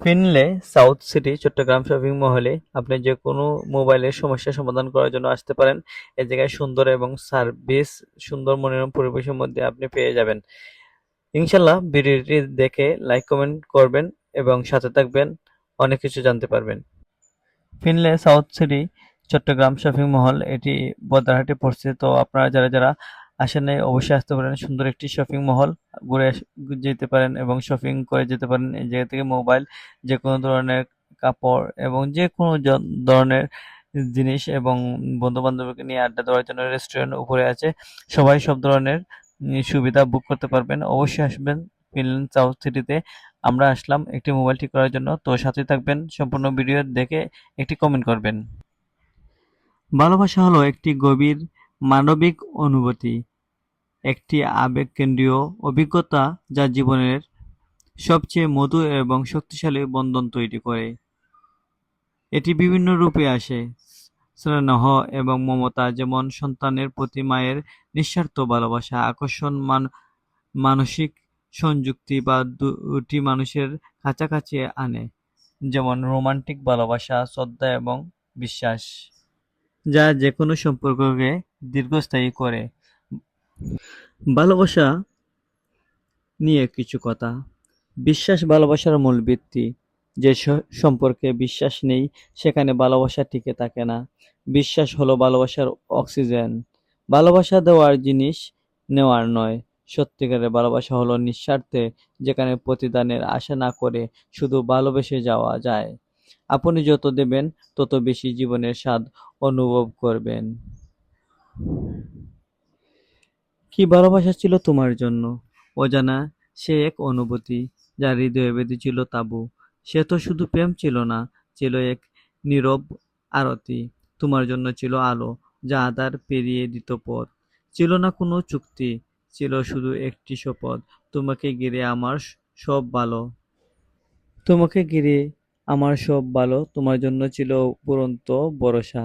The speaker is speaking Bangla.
Finlay south city, Chattogram shopping মহলে আপনি যে কোনো মোবাইলের সমস্যা সমাধান করার জন্য আসতে পারেন। এই জায়গায় সুন্দর এবং সার্ভিস, সুন্দর মনোরম পরিবেশের মধ্যে আপনি পেয়ে যাবেন। ইনশাল্লাহ ভিডিওটি দেখে লাইক, কমেন্ট করবেন এবং সাথে থাকবেন। অনেক কিছু জানতে পারবেন। Finlay south city, Chattogram shopping মহল এটি বদ্রাহাটে পড়ছে তো আপনারা যারা যারা আসেন অবশ্যই আসতে পারেন। সুন্দর একটি শপিং মহল ঘুরে যেতে পারেন এবং শপিং করে যেতে পারেন এই জায়গা থেকে মোবাইল যে কোনো ধরনের কাপড় এবং যে কোনো ধরনের জিনিস এবং বন্ধু বান্ধবকে নিয়ে আড্ডা দেওয়ার জন্য রেস্টুরেন্ট উপরে আছে। সবাই সব ধরনের সুবিধা বুক করতে পারবেন। অবশ্যই আসবেন ফিনল্যান্ড সাউথ সিটিতে আমরা আসলাম একটি মোবাইল ঠিক করার জন্য। তো সাথে থাকবেন সম্পূর্ণ ভিডিও দেখে একটি কমেন্ট করবেন। ভালোবাসা হলো একটি গভীর মানবিক অনুভূতি। একটি আবেগকেন্দ্রীয় অভিজ্ঞতা যা জীবনের সবচেয়ে মধুর এবং শক্তিশালী বন্ধন তৈরি করে। এটি বিভিন্ন রূপে আসে। স্নেহ এবং মমতা যেমন সন্তানের প্রতি মায়ের নিঃস্বার্থ ভালোবাসা, আকর্ষণ, মান, মানসিক সংযুক্তি বা দুটি মানুষের কাছাকাছি আনে, যেমন রোমান্টিক ভালোবাসা, শ্রদ্ধা এবং বিশ্বাস, যা যে কোনো সম্পর্ককে দীর্ঘস্থায়ী করে। ভালোবাসা নিয়ে কিছু কথা। বিশ্বাস ভালোবাসার মূল ভিত্তি। যে সম্পর্কে বিশ্বাস নেই, সেখানে ভালোবাসা টিকে থাকে না। বিশ্বাস হলো ভালোবাসার অক্সিজেন। ভালোবাসা দেওয়ার জিনিস নেওয়ার নয়। সত্যিকারের ভালোবাসা হলো নিঃস্বার্থে, যেখানে প্রতিদানের আশা না করে শুধু ভালোবেসে যাওয়া যায়। আপনি যত দেবেন, তত বেশি জীবনের স্বাদ অনুভব করবেন। কি ভালোবাসা ছিল তোমার জন্য? অজানা, সে এক অনুভূতি যা হৃদয়ে বেঁধেছিল তাবু। সে তো শুধু প্রেম ছিল না, ছিল এক নীরব আরতি। তোমার জন্য ছিল আলো, যা আধার পেরিয়ে দিত পথ। ছিল না কোনো চুক্তি, ছিল শুধু একটি শপথ, তোমাকে ঘিরে আমার সব ভালো। তোমাকে ঘিরে আমার সব ভালো, তোমার জন্য ছিল উপরন্ত ভরসা।